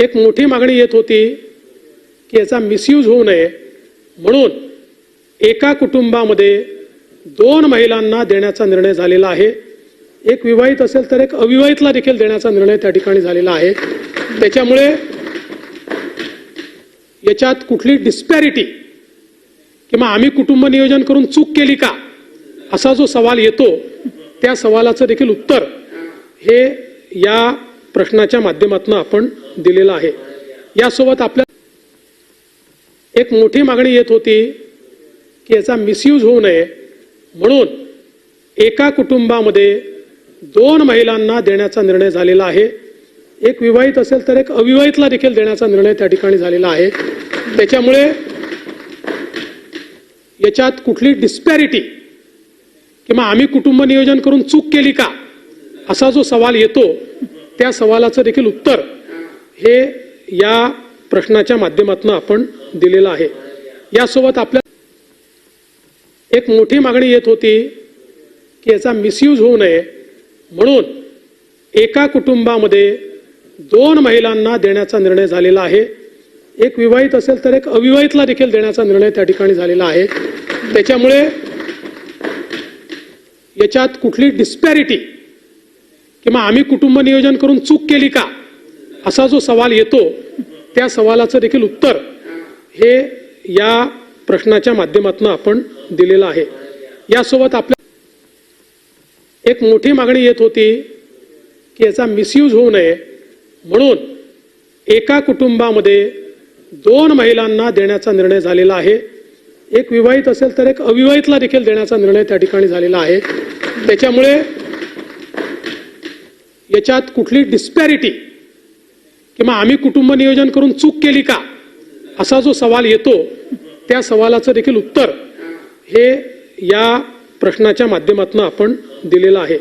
एक मोठी मागणी येत होती की याचा मिसयूज होऊ नये. म्हणून एका कुटुंबामध्ये दोन महिलांना देण्याचा निर्णय झालेला आहे. एक विवाहित असेल तर एक अविवाहितला देखील देण्याचा निर्णय त्या ठिकाणी झालेला आहे. त्याच्यामुळे याच्यात कुठली डिस्पॅरिटी किंवा आम्ही कुटुंब नियोजन करून चूक केली का असा जो सवाल येतो त्या सवालाचं देखील उत्तर हे या प्रश्नाच्या माध्यमातून आपण दिलेलं आहे. यासोबत आपल्या एक मोठी मागणी येत होती की याचा मिसयूज होऊ नये. म्हणून एका कुटुंबामध्ये दोन महिलांना देण्याचा निर्णय झालेला आहे. एक विवाहित असेल तर एक अविवाहितला देखील देण्याचा निर्णय त्या ठिकाणी झालेला आहे. त्याच्यामुळे याच्यात कुठली डिस्पॅरिटी किंवा आम्ही कुटुंब नियोजन करून चूक केली का असा जो सवाल येतो त्या सवालाचं देखील उत्तर हे या प्रश्नाच्या माध्यमातून आपण दिलेलं आहे. यासोबत आपल्या एक मोठी मागणी येत होती की याचा मिसयूज होऊ नये. म्हणून एका कुटुंबामध्ये दोन महिलांना देण्याचा निर्णय झालेला आहे. एक विवाहित असेल तर एक अविवाहितला देखील देण्याचा निर्णय त्या ठिकाणी झालेला आहे. त्याच्यामुळे याच्यात कुठली डिस्पॅरिटी किंवा आम्ही कुटुंब नियोजन करून चूक केली का? असा जो सवाल येतो त्या सवालाचं देखील उत्तर हे या प्रश्नाच्या माध्यमातून आपण दिलेलं आहे. यासोबत आपल्या एक मोठी मागणी येत होती की याचा मिसयूज होऊ नये. म्हणून एका कुटुंबामध्ये दोन महिलांना देण्याचा निर्णय झालेला आहे. एक विवाहित असेल तर एक अविवाहितला देखील देण्याचा निर्णय त्या ठिकाणी झालेला आहे. त्याच्यामुळे याच्यात कुठली डिस्पॅरिटी किंवा आम्ही कुटुंब नियोजन करून चूक केली का? असा जो सवाल येतो त्या सवालाचं देखील उत्तर हे या प्रश्नाच्या माध्यमातून आपण दिलेलं आहे.